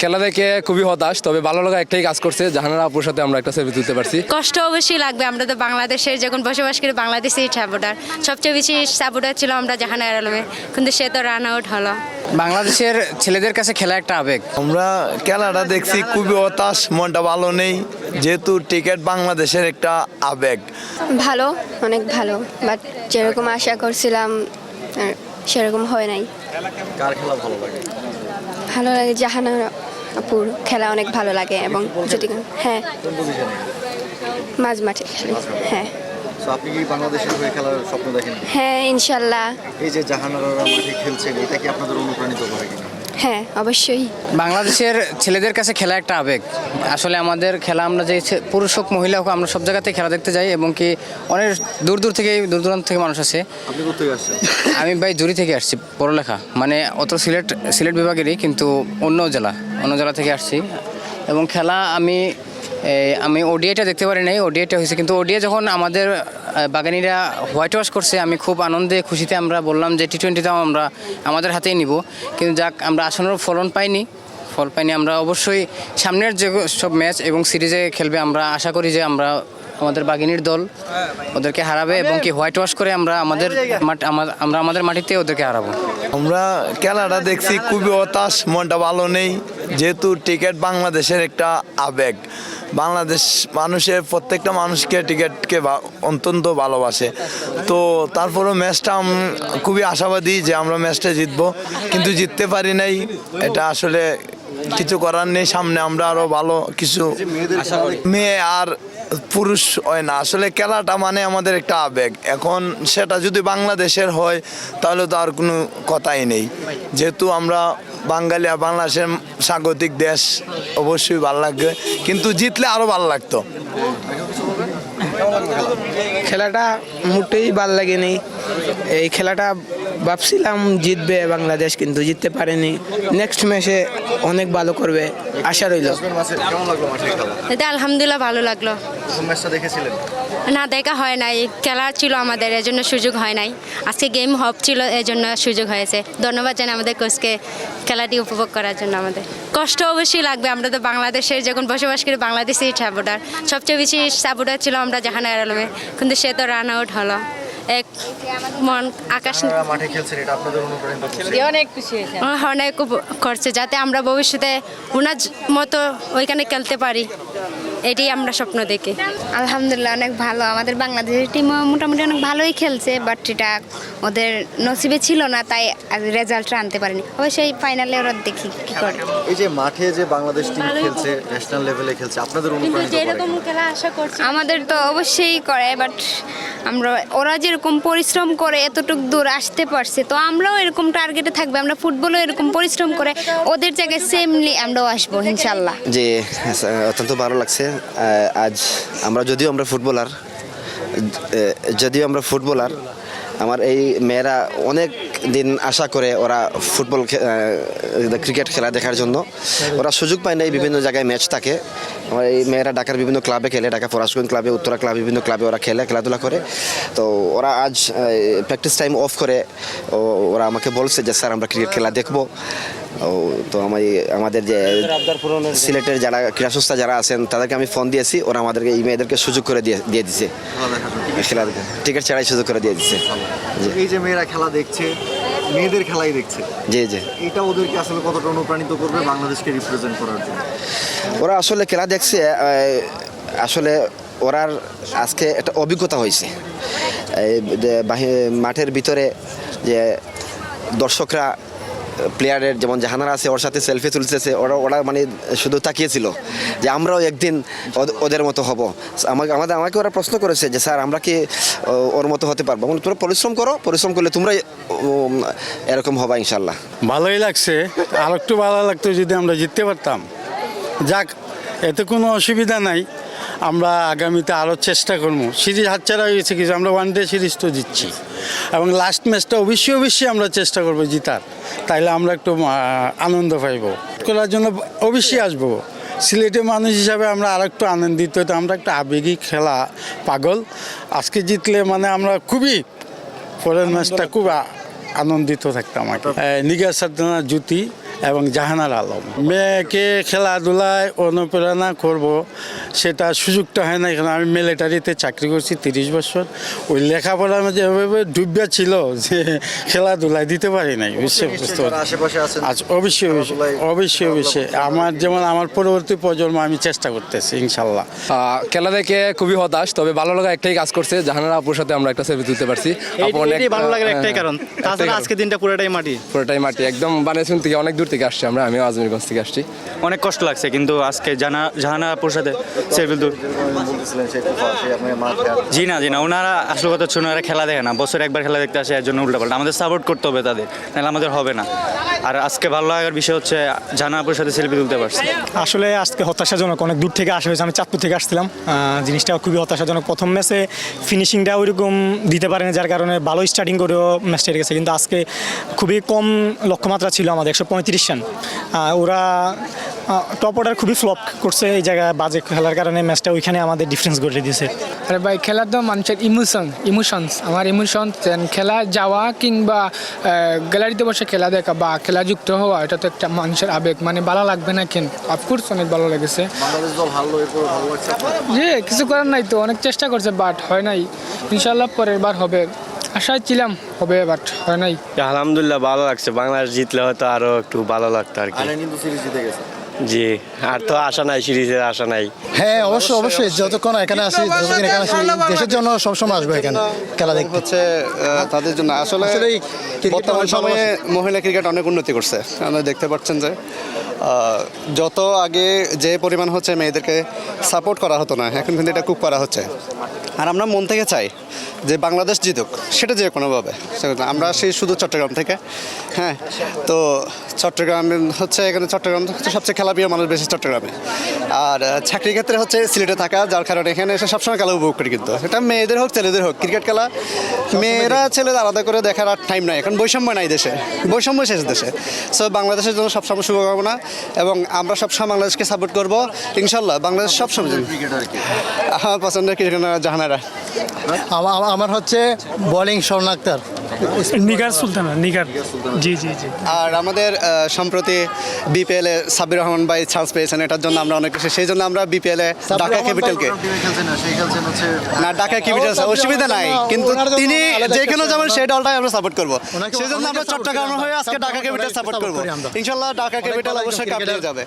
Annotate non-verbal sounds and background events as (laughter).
খেলা দেখে খুবই হতাশ তবে ভালো লাগা একটাই কাজ করছে জাহানারা আপুর সাথে আমরা একটা সেলফি তুলতে পারছি। কষ্ট অবশ্যই লাগবে আমরা তো বাংলাদেশের যখন বসবাস করি বাংলাদেশেই সাপোর্টার সবচেয়ে বেশি সাপোর্টার ছিল আমরা জাহানার আলমে কিন্তু সে তো রান আউট হলো। বাংলাদেশের ছেলেদের কাছে খেলা একটা আবেগ। আমরা খেলাটা দেখছি খুবই হতাশ মনটা ভালো নেই যেহেতু টিকিট বাংলাদেশের একটা আবেগ। ভালো অনেক ভালো বাট যেরকম আশা করছিলাম সেরকম হয় নাই। কার খেলা ভালো লাগে? ভালো লাগে জাহানা আপুর খেলা অনেক ভালো লাগে এবং যদি হ্যাঁ। মাঝমাঠে মাঝ মাঠে হ্যাঁ আপনি কি বাংলাদেশের হয়ে খেলার স্বপ্ন দেখেন হ্যাঁ ইনশাল্লাহ। এই যে জাহানারা মাঠে খেলছেন এটা কি আপনাদের অনুপ্রাণিত করে কিনা? হ্যাঁ অবশ্যই। বাংলাদেশের ছেলেদের কাছে খেলা একটা আবেগ। আসলে আমাদের খেলা আমরা যে পুরুষ হোক মহিলা হোক আমরা সব জায়গাতে খেলা দেখতে যাই এবং কি অনেক দূর দূর থেকে দূর দূরান্ত থেকে মানুষ আসে। আপনি কোথায় আসছেন? (laughs) আমি ভাই জুরি থেকে আসছি পড়ালেখা। মানে অত সিলেট সিলেট বিভাগেরই কিন্তু অন্য জেলা অন্য জেলা থেকে আসছি। এবং খেলা আমি আমি ওডিআইটা দেখতে পারি নাই। ওডিআইটা হয়েছে, কিন্তু ওডিয়া যখন আমাদের বাগানিরা হোয়াইট ওয়াশ করছে, আমি খুব আনন্দে খুশিতে আমরা বললাম যে টি টোয়েন্টিটাও আমরা আমাদের হাতেই নিব। কিন্তু যাক, আমরা আসনের ফলন পাইনি। ফল পাইনি, আমরা অবশ্যই সামনের যে সব ম্যাচ এবং সিরিজে খেলবে, আমরা আশা করি যে আমরা আমাদের বাগিনীর দল। ওদেরকে হারাবে এবং কি হোয়াইট ওয়াশ করে আমরা আমাদের আমরা আমাদের মাটিতে ওদেরকে হারাবো। আমরা খেলাটা দেখছি খুবই হতাশ মনটা ভালো নেই। যেহেতু টিকিট বাংলাদেশের একটা আবেগ। বাংলাদেশ মানুষের প্রত্যেকটা মানুষকে টিকিটকে অত্যন্ত ভালোবাসে। তো তারপরেও ম্যাচটা খুবই আশাবাদী যে আমরা ম্যাচটা জিতবো। কিন্তু জিততে পারি নাই। এটা আসলে কিছু করার নেই। সামনে আমরা আরও ভালো কিছু মেয়ে আর পুরুষ হয় না। আসলে খেলাটা মানে আমাদের একটা আবেগ। এখন সেটা যদি বাংলাদেশের হয়, তাহলে তো আর কোনো কথাই নেই। যেহেতু আমরা বাঙালি আর বাংলাদেশের স্বাগতিক দেশ, অবশ্যই ভালো লাগবে। কিন্তু জিতলে আরও ভালো লাগতো। খেলাটা মোটেই ভালো লাগেনি। এই খেলাটা ভাবছিলাম জিতবে বাংলাদেশ কিন্তু জিততে পারেনি। নেক্সট ম্যাচে অনেক ভালো করবে আশা রইল। এতে আলহামদুলিল্লাহ ভালো লাগল। ম্যাচটা দেখেছিলেন? না দেখা হয় নাই। খেলা ছিল আমাদের এজন্য সুযোগ হয় নাই। আজকে গেম হপ ছিল এজন্য সুযোগ হয়েছে। ধন্যবাদ জানাই আমাদের কোচকে খেলাটি উপভোগ করার জন্য আমাদের। কষ্ট অবশ্যই লাগবে। আমরা তো বাংলাদেশের যখন বসবাস করি বাংলাদেশেই সাপোর্টার সবচেয়ে বেশি সাপোর্টার ছিল আমরা জাহানার আলমে। কিন্তু সে তো রান আউট হলো। এক মন আকাশ মাঠে খেলছেন এটা আপনাদের অনুপ্রাণিত অনেক খুশি হয়েছে। অনেক উপ- করছে যাতে আমরা ভবিষ্যতে ওনার মতো ওইখানে খেলতে পারি। এটাই আমরা স্বপ্ন দেখি। আলহামদুলিল্লাহ অনেক ভালো। আমাদের বাংলাদেশের টিমও মোটামুটি অনেক ভালোই খেলছে বাট এটা ওদের নসিবে ছিল না তাই রেজাল্টটা আনতে পারেনি। অবশ্যই ফাইনালে ওরা দেখি কি করে। এই যে মাঠে যে বাংলাদেশ টিম খেলছে ন্যাশনাল লেভেলে খেলছে আপনাদের অনুপ্রাণিত করে খেলা আশা করছি আমাদের তো অবশ্যই করে বাট আমরা, ওরা যেরকম পরিশ্রম করে এতটুক দূর আসতে পারছে, তো আমরাও এরকম টার্গেটে থাকবে, আমরা ফুটবলও এরকম পরিশ্রম করে ওদের জায়গায় সেমলি আমরাও আসব ইনশাল্লাহ যে অত্যন্ত ভালো লাগছে। আজ আমরা যদিও আমরা ফুটবলার যদিও আমরা ফুটবলার আমার এই মেয়েরা অনেক দিন আশা করে ওরা ফুটবল ক্রিকেট খেলা দেখার জন্য। ওরা সুযোগ পায় না এই বিভিন্ন জায়গায় ম্যাচ থাকে। আমার এই মেয়েরা ঢাকার বিভিন্ন ক্লাবে খেলে ঢাকা পরাশগঞ্জ ক্লাবে উত্তরা ক্লাব বিভিন্ন ক্লাবে ওরা খেলে খেলাধুলা করে। তো ওরা আজ প্র্যাকটিস টাইম অফ করে। ও- ওরা আমাকে বলছে যে স্যার আমরা ক্রিকেট খেলা দেখব। ও তো আমি আমাদের যে সিলেটের যারা ক্রীড়া সংস্থা যারা আছেন তাদেরকে আমি ফোন দিয়েছি। ওরা আমাদেরকে এই মেয়েদেরকে সুযোগ করে দিয়ে দিয়ে জন্য। খেলা টিকিট ছাড়াই সুযোগ করে দিয়ে দিচ্ছে এই যে মেয়েরা খেলা দেখছে মেয়েদের খেলাই দেখছে। জি জি। এটা ওদেরকে আসলে কতটা অনুপ্রাণিত করবে বাংলাদেশকে রিপ্রেজেন্ট করার জন্য? ওরা আসলে খেলা দেখছে আসলে ওরার আজকে একটা অভিজ্ঞতা হয়েছে। মাঠের ভিতরে যে দর্শকরা প্লেয়ারের যেমন জাহানারা আছে, ওর সাথে সেলফি তুলতেছে, ওরা ওরা মানে শুধু তাকিয়েছিল যে আমরাও একদিন ওদের মতো হব। আমাকে, আমাদের, আমাকে ওরা প্রশ্ন করেছে যে, স্যার, আমরা কি ওর মতো হতে পারব? তোমরা পরিশ্রম করো, পরিশ্রম করলে তোমরাই এরকম হবা ইনশাল্লাহ ভালোই লাগছে। আর একটু ভালো লাগতো যদি আমরা জিততে পারতাম। যাক, এতে কোনো অসুবিধা নাই। আমরা আগামীতে আরও চেষ্টা করব। সিরিজ হাতছাড়া হয়ে গেছে কিছু, আমরা ওয়ান ডে সিরিজ তো জিতছি। এবং লাস্ট ম্যাচটা অবশ্যই অবশ্যই আমরা চেষ্টা করব জিতার। তাইলে আমরা একটু আনন্দ পাইব। করার জন্য অবশ্যই আসব। সিলেটের মানুষ হিসাবে আমরা আর একটু আনন্দিত আমরা একটা আবেগিক খেলা পাগল। আজকে জিতলে মানে আমরা খুবই পরের ম্যাচটা খুব আনন্দিত থাকতাম আর কি। আহ, নিগার সাদ্দানা জ্যোতি। এবং জাহানার আলম। মেয়েকে খেলাধুলায় অনুপ্রেরণা করব সেটা সুযোগটা হয় না। এখানে আমি মিলিটারিতে চাকরি করছি তিরিশ বছর। ওই লেখাপড়ার মধ্যে এভাবে ডুবিয়া ছিল যে খেলাধুলায় দিতে পারি নাই। বুঝতে আচ্ছা অবশ্যই অবশ্যই অবশ্যই আমার যেমন আমার পরবর্তী প্রজন্ম আমি চেষ্টা করতেছি ইনশাল্লাহ। খেলা দেখে খুবই হতাশ তবে ভালো লাগা একটাই কাজ করছে জাহানারা আপুর সাথে আমরা একটা সেলফি তুলতে পারছি। অনেক ভালো লাগার একটাই কারণ। তাছাড়া আজকে দিনটা পুরোটাই মাটি। পুরোটাই মাটি একদম বানিয়েছুন থেকে অনেক দূর থেকে আসছি আমরা আমিও আজমিরগঞ্জ থেকে আসছি। অনেক কষ্ট লাগছে কিন্তু আজকে জানা জাহানা আপুর সাথে আর- জি না জি না ওনারা আসল কথা হচ্ছে ওনারা খেলা দেখে না বছরে একবার খেলা দেখতে আসে এর জন্য উল্টাপাল্টা। আমাদের সাপোর্ট করতে হবে তাদের নাহলে আমাদের হবে না। আর আজকে ভালো লাগার বিষয় হচ্ছে জানা আপুর সাথে সেলফি তুলতে পারছি। আসলে আজকে হতাশাজনক অনেক দূর থেকে আসা হয়েছে আমি চাঁদপুর থেকে আসছিলাম। জিনিসটা খুবই হতাশাজনক। প্রথম ম্যাচে ফিনিশিংটা ওইরকম দিতে পারেনি যার কারণে ভালো স্টার্টিং করেও ম্যাচটা গেছে। কিন্তু আজকে খুবই কম লক্ষ্যমাত্রা ছিল আমাদের একশো পঁয়ত্রিশ পঁয়ত্রিশ ওরা টপ অর্ডার খুবই ফ্লপ করছে এই জায়গায় বাজে খেলার কারণে ম্যাচটা ওইখানে আমাদের ডিফারেন্স করে দিয়েছে। আরে ভাই খেলা তো মানুষের ইমোশন ইমোশনস আমার ইমোশন খেলা যাওয়া কিংবা গ্যালারিতে বসে খেলা দেখা বা খেলা যুক্ত হওয়া এটা তো একটা মানুষের আবেগ। মানে ভালো লাগবে না কেন? অফকোর্স অনেক ভালো লেগেছে? যে কিছু করার নাই তো অনেক চেষ্টা করছে বাট হয় নাই। ইনশাল্লাহ পরের বার হবে। আশায় ছিলাম হবে বাট হয় নাই? আলহামদুলিল্লাহ ভালো লাগছে বাংলাদেশ জিতলে হয়তো আরও একটু ভালো লাগতো আর কি। কিন্তু সিরিজ জিতে গেছে। জি আর তো আশা নাই সিরিজের আশা নাই। হ্যাঁ অবশ্যই অবশ্যই যতক্ষণ এখানে আসি যতক্ষণ এখানে আসি দেশের জন্য সবসময় আসব এখানে খেলা দেখতে। হচ্ছে আহ, তাদের জন্য। আসলে আসলেই বর্তমান সময়ে মহিলা ক্রিকেট অনেক উন্নতি করছে আপনারা দেখতে পাচ্ছেন যে আহ, যত আগে যে পরিমাণ হচ্ছে মেয়েদেরকে সাপোর্ট করা হতো না এখন কিন্তু এটা খুব করা হচ্ছে। আর আমরা মন থেকে চাই যে বাংলাদেশ জিতুক সেটা যে কোনোভাবে আমরা সেই শুধু চট্টগ্রাম থেকে হ্যাঁ? তো চট্টগ্রাম হচ্ছে এখানে চট্টগ্রাম হচ্ছে সবচেয়ে খেলাপ্রিয় মানুষ বেশি চট্টগ্রামে। আর আহ, চাকরির ক্ষেত্রে হচ্ছে সিলেটে থাকা যার কারণে এখানে এসে সবসময় খেলা উপভোগ করি কিন্তু। এটা মেয়েদের হোক ছেলেদের হোক ক্রিকেট খেলা মেয়েরা ছেলেদের আলাদা করে দেখার আর টাইম নাই। এখন বৈষম্য নাই দেশে বৈষম্য শেষ দেশে। সো বাংলাদেশের জন্য সবসময় শুভকামনা এবং আমরা সবসময় বাংলাদেশকে সাপোর্ট করব। ইনশাল্লাহ বাংলাদেশ সবসময় আমার পছন্দের ক্রিকেটার জাহানারা আমার হচ্ছে বোলিং স্বর্ণ আক্তার। নিগার সুলতানা নিগার। জি জি জি। আর আমাদের সম্প্রতি বিপিএল এ সাব্বির রহমান ভাই চান্স পেয়েছেন এটার জন্য আমরা অনেক খুশি। সেই জন্য আমরা বিপিএল এ ঢাকা ক্যাপিটালকে না? ঢাকা। ক্যাপিটালস অসুবিধা নাই। কিন্তু তিনি যে কোনো যাবেন সেই দলটাই আমরা সাপোর্ট করব। সেই জন্য আমরা চট্টগ্রাম হয়ে আজকে ঢাকা ক্যাপিটাল সাপোর্ট করব। ইনশাল্লাহ ঢাকা ক্যাপিটাল অবশ্যই কাপ নিয়ে যাবে।